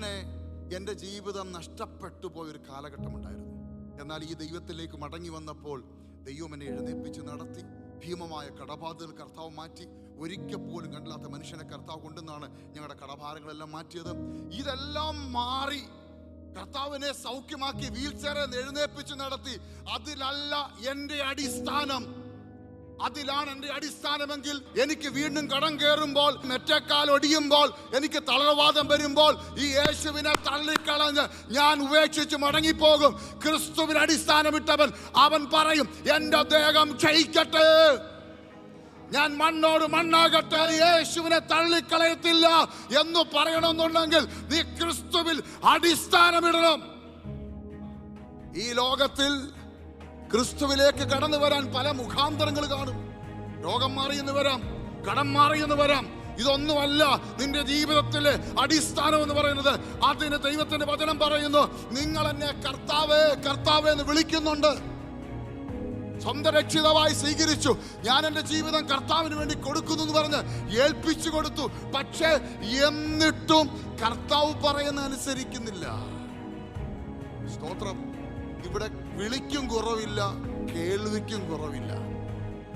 ഇങ്ങനെ എന്റെ ജീവിതം നഷ്ടപ്പെട്ടു പോയൊരു കാലഘട്ടമുണ്ടായിരുന്നു. എന്നാൽ ഈ ദൈവത്തിലേക്ക് മടങ്ങി വന്നപ്പോൾ ദൈവം എന്നെ എഴുന്നേൽപ്പിച്ച് നടത്തി ഭീമമായ കടബാധകൾ കർത്താവ് മാറ്റി ഒരിക്കൽ പോലും കണ്ടില്ലാത്ത മനുഷ്യനെ കർത്താവ് കൊണ്ടുവന്നാണ് ഞങ്ങളുടെ കടഭാരങ്ങളെല്ലാം മാറ്റിയത്. ഇതെല്ലാം മാറി കർത്താവിനെ സൗഖ്യമാക്കി വീൽ ചെയറിൽ എഴുന്നേൽപ്പിച്ച് നടത്തി. അതിലല്ല എന്റെ അടിസ്ഥാനം. അതിലാണ് എന്റെ അടിസ്ഥാനമെങ്കിൽ എനിക്ക് വീണ്ടും കടം കയറുമ്പോൾ മെറ്റക്കാൽ ഒടിയുമ്പോൾ എനിക്ക് തളർവാദം വരുമ്പോൾ ഈ യേശുവിനെ തള്ളിക്കളഞ്ഞ് ഞാൻ ഉപേക്ഷിച്ച് മടങ്ങിപ്പോകും. ക്രിസ്തുവിന് അടിസ്ഥാനമിട്ടവൻ അവൻ പറയും എന്റെ ദേഹം ക്ഷയിക്കട്ടെ. ഞാൻ മണ്ണോട് മണ്ണാകട്ടെ യേശുവിനെ തള്ളിക്കളയത്തില്ല എന്ന് പറയണമെന്നുണ്ടെങ്കിൽ നീ ക്രിസ്തുവിൽ അടിസ്ഥാനമിടണം. ഈ ലോകത്തിൽ ക്രിസ്തുവിലേക്ക് കടന്നു വരാൻ പല മുഖാന്തരങ്ങൾ കാണും. രോഗം മാറിയെന്ന് വരാം കടം മാറിയെന്ന് വരാം. ഇതൊന്നുമല്ല നിന്റെ ജീവിതത്തിലെ അടിസ്ഥാനം എന്ന് പറയുന്നത്. അതിന് ദൈവത്തിന്റെ വചനം പറയുന്നു നിങ്ങൾ എന്നെ കർത്താവേ കർത്താവേ എന്ന് വിളിക്കുന്നുണ്ട്. സ്വന്തം രക്ഷിതമായി സ്വീകരിച്ചു. ഞാൻ എന്റെ ജീവിതം കർത്താവിന് വേണ്ടി കൊടുക്കുന്നു എന്ന് പറഞ്ഞ് ഏൽപ്പിച്ചു കൊടുത്തു. പക്ഷേ എന്നിട്ടും കർത്താവ് പറയുന്ന അനുസരിക്കുന്നില്ല. സ്തോത്രം. ഇവിടെ വിളിക്കും കുറവില്ല കേൾവിക്കും കുറവില്ല.